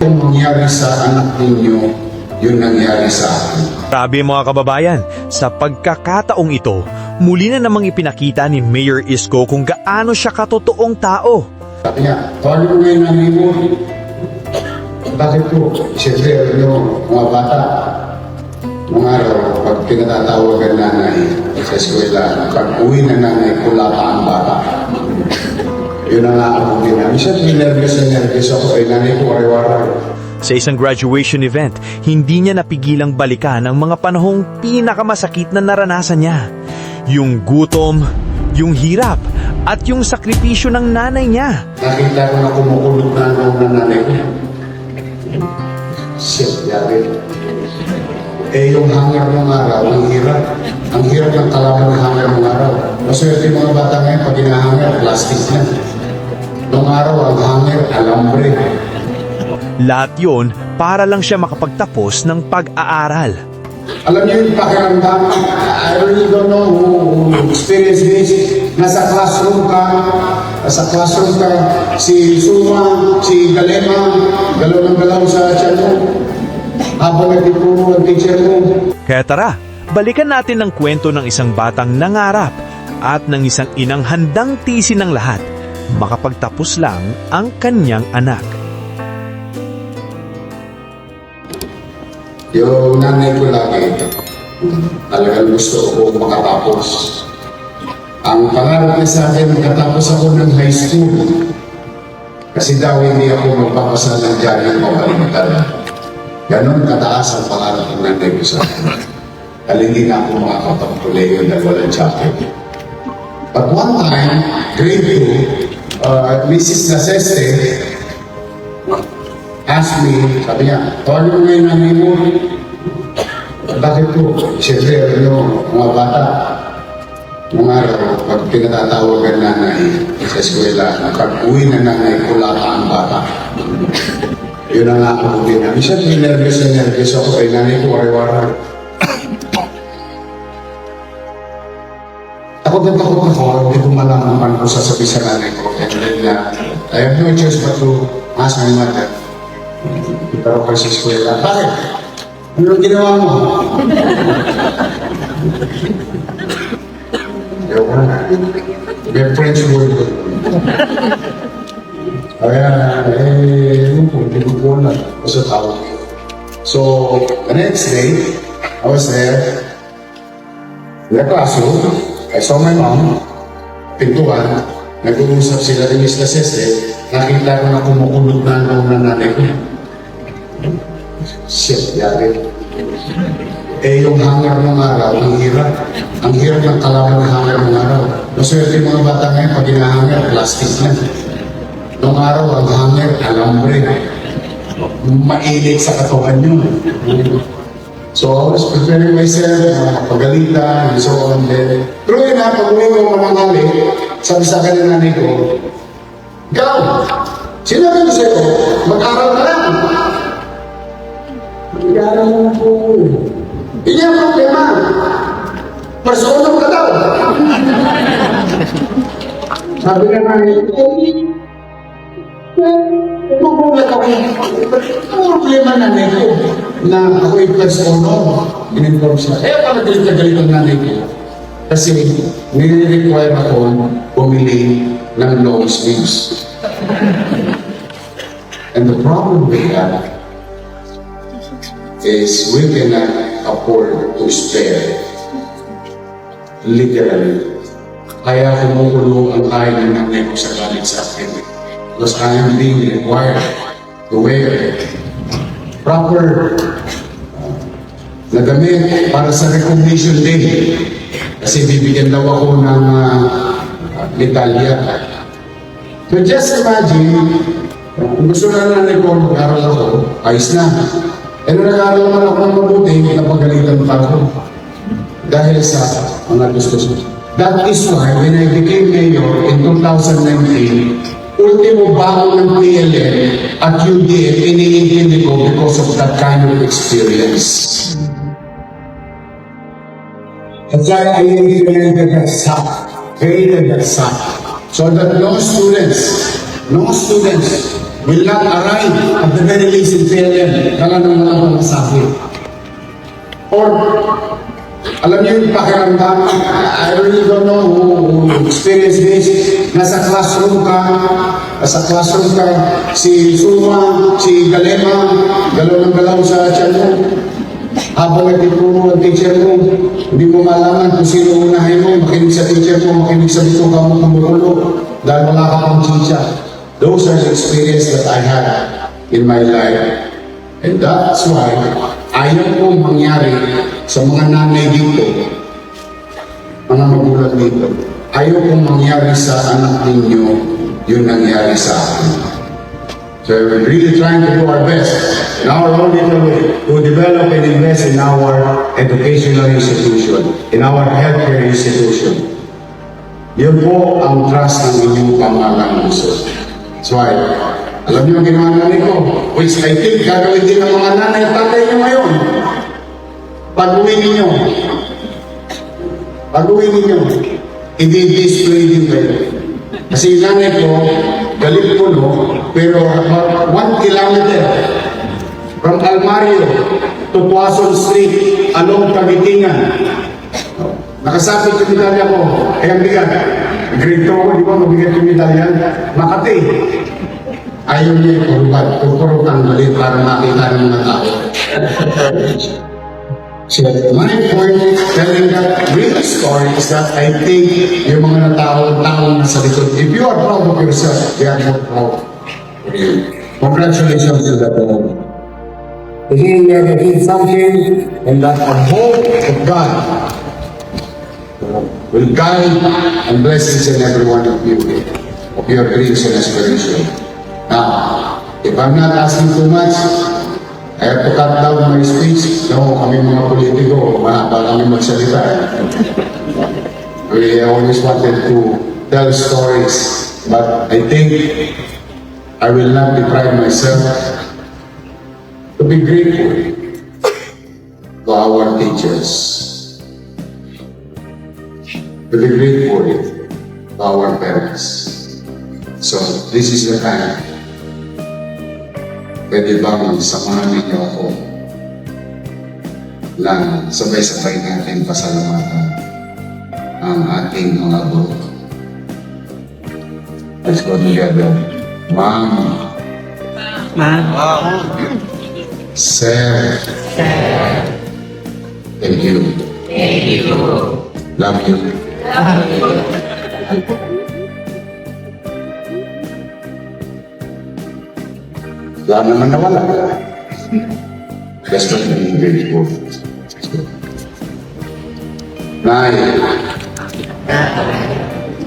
Kung mangyari sa anak ninyo, yun nangyari sa akin. Grabe mga kababayan, sa pagkakataong ito, muli na namang ipinakita ni Mayor Isko kung gaano siya katotoong tao. Sabi niya, mo ngayon mo. Bakit po? Siyempre, alam niyo, mga bata, mga araw, pag pinatatawagan nanay sa eskwela, pag uwi na nanay, pula pa ang bata. Yun ang nakakabugin namin. Siyempre, nervous na nervous ako. Ay, nanay ko, waray-waray. Sa isang graduation event, hindi niya napigilang balikan ang mga panahong pinakamasakit na naranasan niya. Yung gutom, yung hirap, at yung sakripisyo ng nanay niya. Nakita ko na kumukulog na ang ng nanay ko. Shit. Eh, yung hangar ng araw, ang hirap. Ang hirap ng kalaban ng hangar ng araw. Maswerte yung mga bata ngayon, pag inahangar, plastic na. Nung araw, ang hangar, alambre. Lahat yon para lang siya makapagtapos ng pag-aaral. Alam niyo yung pakiramdam, I really don't know who experienced this. Nasa classroom ka, nasa classroom ka, si Suma, si Galema, galaw ng galaw sa tiyan mo. Habang nagtuturo ang teacher mo. Kaya tara, balikan natin ang kwento ng isang batang nangarap at ng isang inang handang tisi ng lahat. Makapagtapos lang ang kanyang anak. Yung nanay ko lagi, talagang gusto ko makatapos. Ang pangarap niya sa akin, makatapos ako ng high school. Kasi daw hindi ako magpapasa ng jogging o kalimtan. Ganon kataas ang pangarap ng nanay ko sa akin. Dahil hindi na ako makakapagpuleyo dahil walang jacket. But one time, grade 2, uh, Mrs. Naseste, asked me, sabi niya, tawagin mo ngayon nanay mo. Bakit po? Siyempre, alam niyo, mga bata, mga araw, pag pinatatawagan nanay sa eskwela, pag uwi na nanay, pula pa ang bata. Yun ang nakakabugin namin. Siyempre, nervous na nervous ako kay nanay ko, waray-waray. Takot na takot ako, hindi ko malaman paano ko sasabi sa nanay ko. And then, uh, I have no choice but to ask my mother. Pero ko sa eskwela, bakit? Ano ginawa mo? Ayoko na. May French word ko. Kaya, eh, yun po, hindi ko po na. Basta tawag ko. So, the next day, I was there, in the classroom, I saw my mom, pintuan, nag-uusap sila ni Miss Lasese, nakita ko na kumukulog na ang ng nanay ko. Shit, yari. Eh, yung hangar ng araw, ang hirap. Ang hirap ng kalaban ng hangar ng araw. Maswerte yung mga bata ngayon, pag inahangar, plastic na. Nung araw, ang hangar, alambre. Mainit sa katawan yun. So, I was preparing myself, mga pagalitan, and so on. Then, true yun ha, pag uwi ko manangali, sabi sa akin ng nanay ko, Ikaw, sinabi ko sa'yo, mag-aral ka lang. Mag-aral mo na po. Hindi ang problema. Personal ka daw. Sabi na nanay ko, Magulat ako. Problema na ko na ako yung first honor. In-inform siya. Eh, para galit na galit ang nanay ko. Kasi nire-require ako bumili ng long sleeves. And the problem with that is we cannot afford to spare. Literally. Kaya kumukulo ang kain ng nanay ko sa galit sa akin. Because I am being required to wear proper uh, na damit para sa recognition day. Kasi bibigyan daw ako ng uh, medalya. So just imagine, kung gusto na nanay ko mag-aral ako, ayos na. Eh nung nag-aaral naman ako ng mabuti, napagalitan pa ako. Dahil sa mga gusto ko. That is why when I became mayor in 2019, ultimo bago ng PLN at UDF, iniintindi ko because of that kind of experience. That's why I created that SAP, created that so that no students, no students will not arrive at the very least in PLM. Kala ng mga masabi. Or, alam niyo yung pakiramdam, I really don't know who, experienced this. Nasa classroom ka, nasa classroom ka, si Suma, si Galema, galaw ng galaw sa tiyan mo. Habang nagtuturo ang teacher mo, hindi mo malaman kung sino unahin mo, makinig sa teacher mo, makinig sa bituka mo kumukulo, dahil wala ka pang chicha. Those are the experience that I had in my life. And that's why ayaw ko mangyari sa mga nanay dito, mga magulang dito. Ayaw kong mangyari sa anak ninyo yung nangyari sa akin. So we're really trying to do our best in our way to develop and invest in our educational institution, in our healthcare institution. Yun po ang trust ng inyong pamalang gusto. That's why, alam niyo ang ginawa nanay ko, which I think gagawin din ng mga nanay at tatay niyo ngayon. Pag-uwi ninyo, pag-uwi ninyo, i-display din kayo. Kasi yung nanay ko, galit ko no, pero one kilometer from Almario to Quezon Street along Kagitingan. Nakasapit yung medalya ko, ay ang bigat. Grade 2 ako, di ba mabigat yung medalya? Makati. Ayaw niya ikurubat, kukurot ang galit para makita ng mga tao. So my point telling that real story is that I think yung mga tao na sa likod, if you are proud of yourself, they are more proud. Congratulations to that all. He never did something and that the hope of God will guide and bless each and every one of you of your dreams and aspirations. Now, if I'm not asking too much, I have to cut down my speech. No, kami mga politiko, mahaba kami magsalita. We always wanted to tell stories, but I think I will not deprive myself to be grateful to our teachers, to be grateful to our parents. So, this is the time pwede bang samahan ninyo ako na sabay-sabay natin pasalamatan ang ating mga guro. Let's go together. Ma'am. Ma'am. Sir. Thank you. Thank you. Love you. Wala naman nawala. That's what I'm grateful. Nay.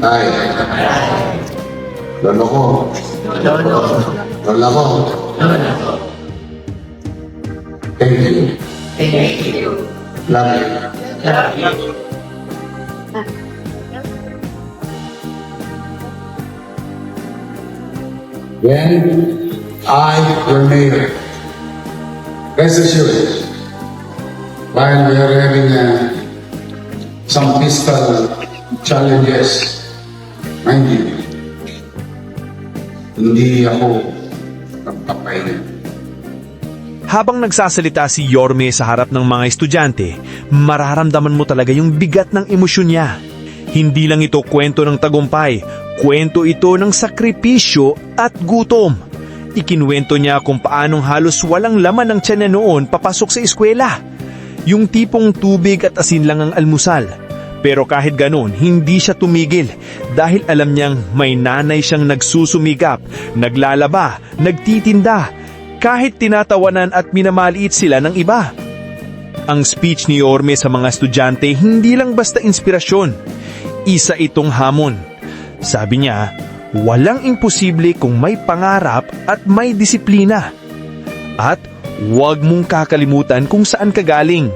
Nay. Lolo ko. Lola ko. Thank you. Thank you. Love you. When I, your mayor, rest assured, while we are having uh, some fiscal challenges, mind you, hindi ako nagpapahinga. Habang nagsasalita si Yorme sa harap ng mga estudyante, mararamdaman mo talaga yung bigat ng emosyon niya. Hindi lang ito kwento ng tagumpay, kwento ito ng sakripisyo at gutom. Ikinwento niya kung paanong halos walang laman ng tiyan niya noon papasok sa eskwela. Yung tipong tubig at asin lang ang almusal. Pero kahit ganon, hindi siya tumigil dahil alam niyang may nanay siyang nagsusumikap, naglalaba, nagtitinda, kahit tinatawanan at minamaliit sila ng iba. Ang speech ni Orme sa mga estudyante hindi lang basta inspirasyon, isa itong hamon. Sabi niya, walang imposible kung may pangarap at may disiplina. At huwag mong kakalimutan kung saan ka galing.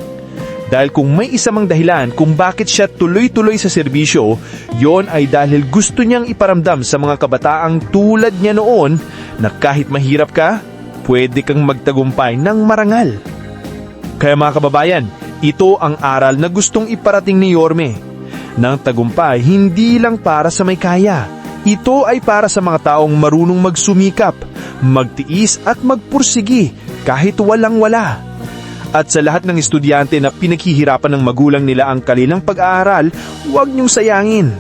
Dahil kung may isa mang dahilan kung bakit siya tuloy-tuloy sa serbisyo, yon ay dahil gusto niyang iparamdam sa mga kabataang tulad niya noon na kahit mahirap ka, pwede kang magtagumpay ng marangal. Kaya mga kababayan, ito ang aral na gustong iparating ni Yorme. Nang tagumpay, hindi lang para sa may kaya. Ito ay para sa mga taong marunong magsumikap, magtiis at magpursigi kahit walang-wala. At sa lahat ng estudyante na pinaghihirapan ng magulang nila ang kanilang pag-aaral, huwag niyong sayangin.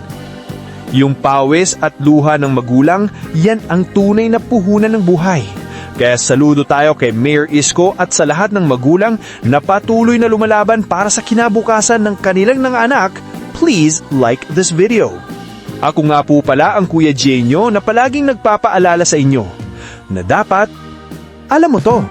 Yung pawis at luha ng magulang, yan ang tunay na puhunan ng buhay. Kaya saludo tayo kay Mayor Isko at sa lahat ng magulang na patuloy na lumalaban para sa kinabukasan ng kanilang ng anak, please like this video. Ako nga po pala ang Kuya Jenyo na palaging nagpapaalala sa inyo na dapat, alam mo to.